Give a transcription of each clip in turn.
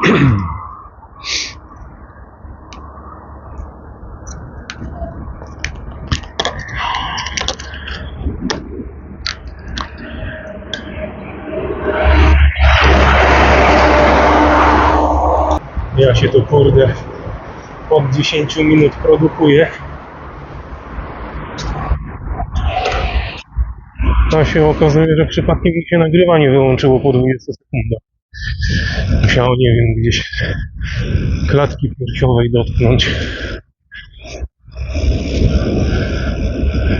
Ja się tu kurde od 10 minut produkuję. A się okazuje, że przypadkiem mi się nagrywanie wyłączyło po 20 sekundach. Musiało, nie wiem, gdzieś klatki piersiowej dotknąć.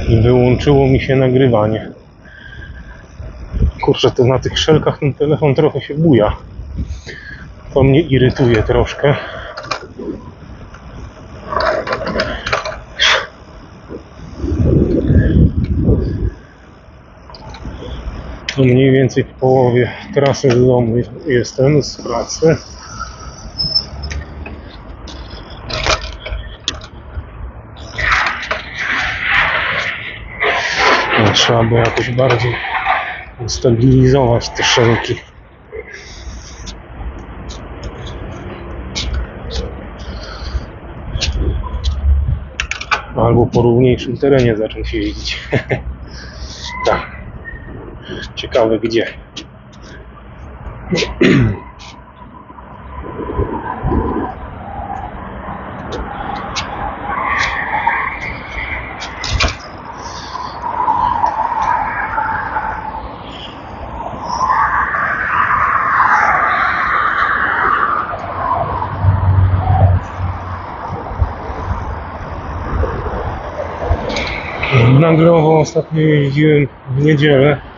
I wyłączyło mi się nagrywanie. Kurczę, to na tych szelkach ten telefon trochę się buja. To mnie irytuje troszkę. To mniej więcej w połowie trasy do domu jestem z pracy. No, Trzeba by jakoś bardziej ustabilizować te szelki. Albo po równiejszym terenie zacząć jeździć. Ciekawe gdzie. Growo ostatnio jeździłem w niedzielę.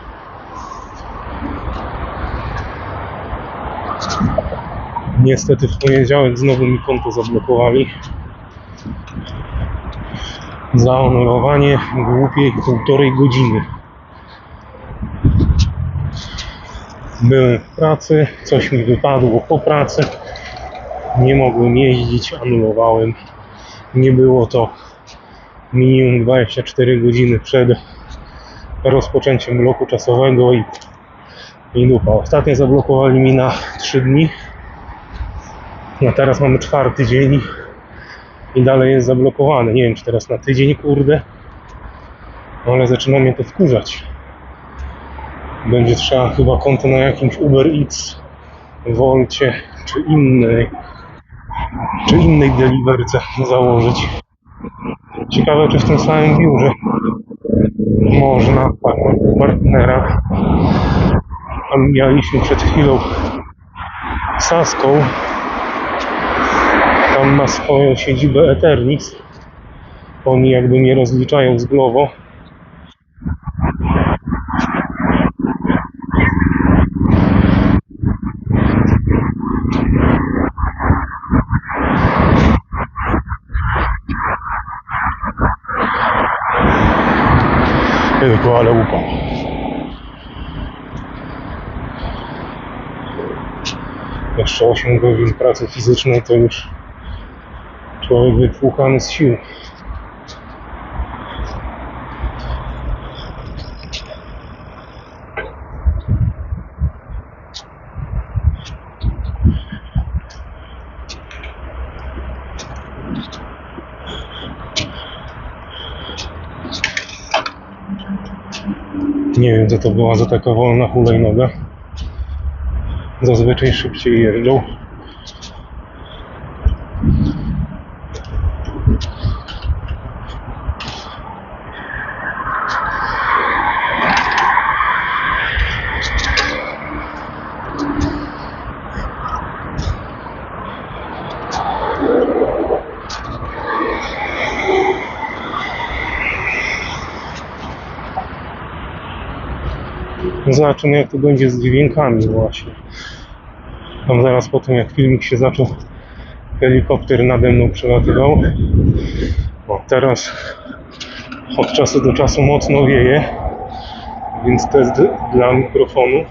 Niestety w poniedziałek znowu mi konto zablokowali. Za głupiej półtorej godziny. Byłem w pracy, coś mi wypadło po pracy. Nie mogłem jeździć, anulowałem. Nie było to minimum 24 godziny przed rozpoczęciem bloku czasowego i, i dupa. Ostatnio zablokowali mi na 3 dni. No teraz mamy czwarty dzień i, dalej jest zablokowany. Nie wiem czy teraz na tydzień, kurde. Ale zaczyna mnie to wkurzać. Będzie trzeba chyba konto na jakimś Uber Eats, Wolcie czy innej czy innej deliverce założyć. Ciekawe, czy w tym samym biurze można par- partnera. Mieliśmy przed chwilą Saską. Tam ma swoją siedzibę Eternix. Oni jakby nie rozliczają z Glovo. Tylko ale upał. Jeszcze 8 godzin pracy fizycznej to już człowiek wypłukany z sił. Nie wiem co to była za taka wolna hulajnoga. Zazwyczaj szybciej jeżdżą. Zobaczymy jak to będzie z dźwiękami właśnie. Tam zaraz po tym jak filmik się zaczął, helikopter nade mną przelatywał. Teraz od czasu do czasu mocno wieje, więc test dla mikrofonu.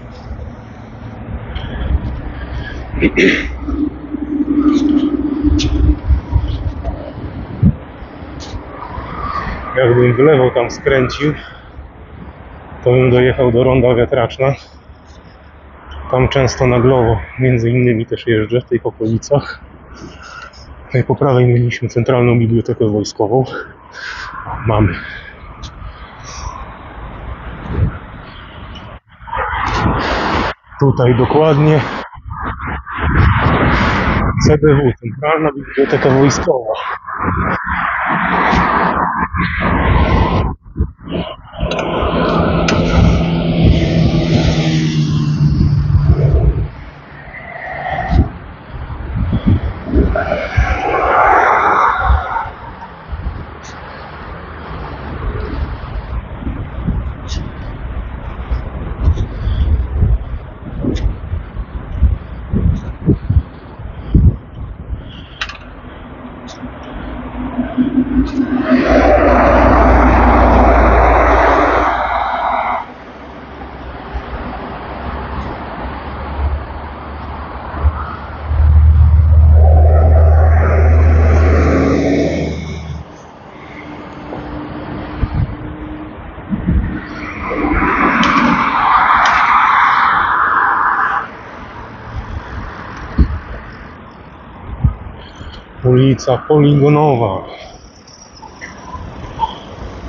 Jakbym w lewo tam skręcił, to bym dojechał do ronda wiatraczna. Tam często na Glowo, między innymi też jeżdżę w tych okolicach. Tutaj po prawej mieliśmy centralną bibliotekę wojskową. Mamy. Tutaj dokładnie CBW, Centralna Biblioteka Wojskowa. about it. Ulica Poligonowa.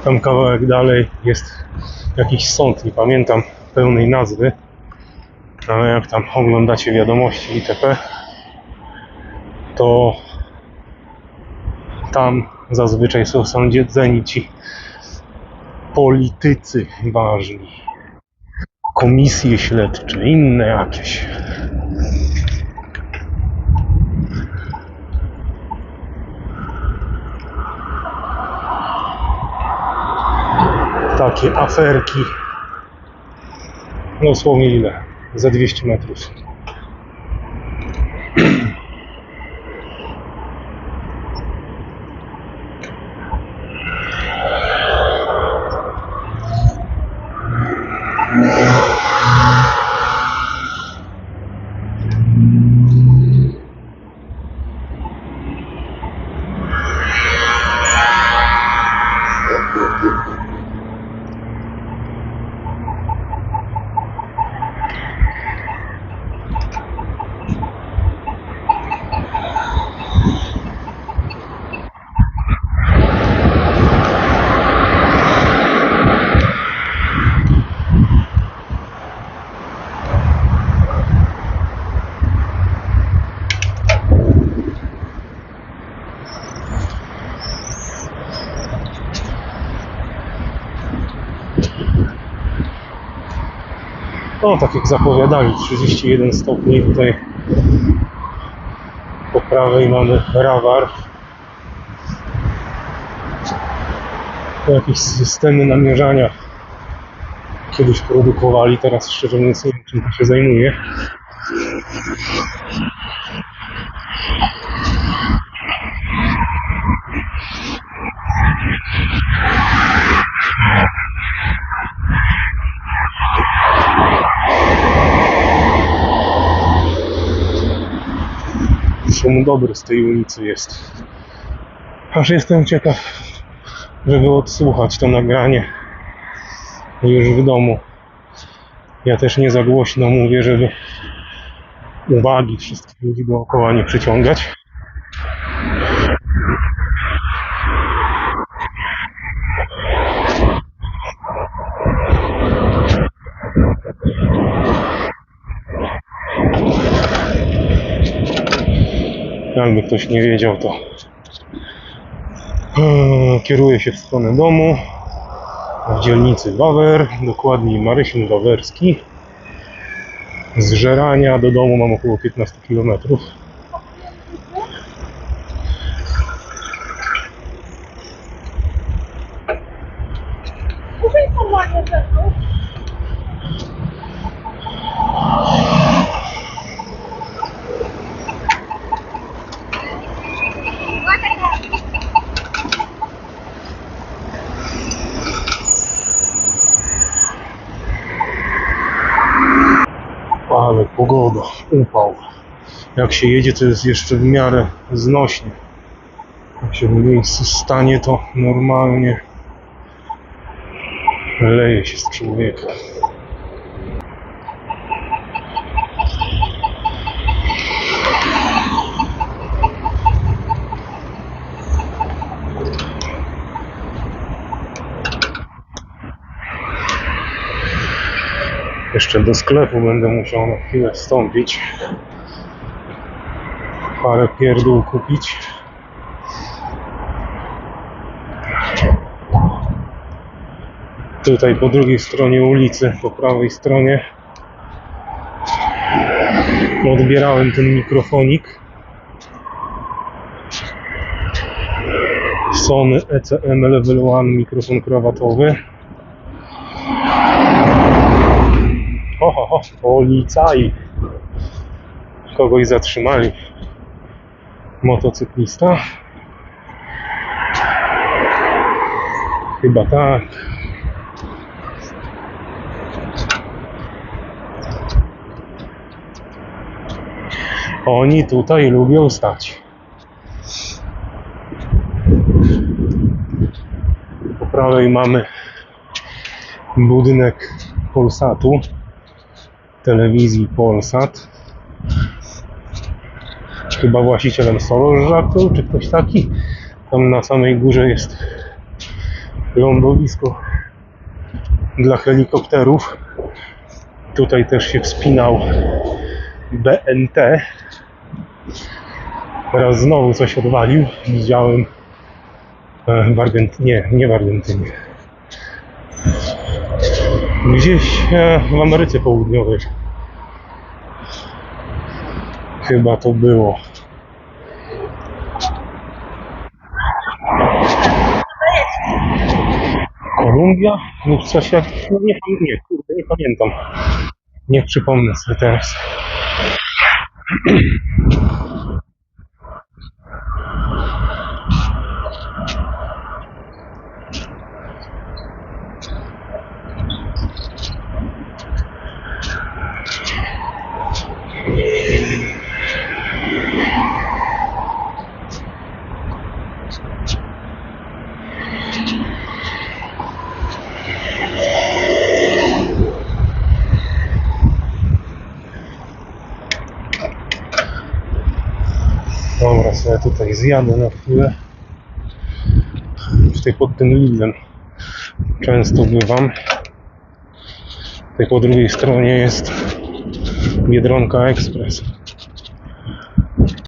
Tam kawałek dalej jest jakiś sąd, nie pamiętam pełnej nazwy, ale jak tam oglądacie wiadomości itp., to tam zazwyczaj są sądzeni ci politycy ważni, komisje śledcze, inne jakieś. Takie aferki. No dosłownie ile? Za 200 metrów. No, tak jak zapowiadali, 31 stopni tutaj po prawej mamy rawar. To jakieś systemy namierzania kiedyś produkowali, teraz szczerze mówiąc nie wiem czym to się zajmuje. Szum dobry z tej ulicy jest. Aż jestem ciekaw, żeby odsłuchać to nagranie już w domu. Ja też nie za głośno mówię, żeby uwagi wszystkich ludzi dookoła nie przyciągać. Jakby ktoś nie wiedział, to eee, kieruję się w stronę domu w dzielnicy Wawer, dokładniej Marysin Wawerski. Z Żerania do domu mam około 15 km. Kupię pomagę ze mną. Ale pogoda, upał. Jak się jedzie, to jest jeszcze w miarę znośnie. Jak się w miejscu stanie, to normalnie leje się z człowieka. Jeszcze do sklepu będę musiał na chwilę wstąpić. Parę pierdół kupić. Tutaj po drugiej stronie ulicy, po prawej stronie odbierałem ten mikrofonik. Sony ECM Level 1 mikrofon krawatowy. Ho, policaj. Kogoś zatrzymali. Motocyklista. Chyba tak. Oni tutaj lubią stać. Po prawej mamy budynek Polsatu, telewizji Polsat. Chyba właścicielem Solorzatu, czy ktoś taki. Tam na samej górze jest lądowisko dla helikopterów. Tutaj też się wspinał BNT. Teraz znowu coś odwalił. Widziałem e, w Argentynie, nie, nie w Argentynie. Gdzieś e, w Ameryce Południowej. Chyba to było. Kolumbia lub coś jak... No nie, nie, kurde, nie pamiętam. Nie przypomnę sobie teraz. Dobra, sobie tutaj zjadę na chwilę. Tutaj pod tym Lidlem często bywam. Tutaj po drugiej stronie jest Biedronka Express.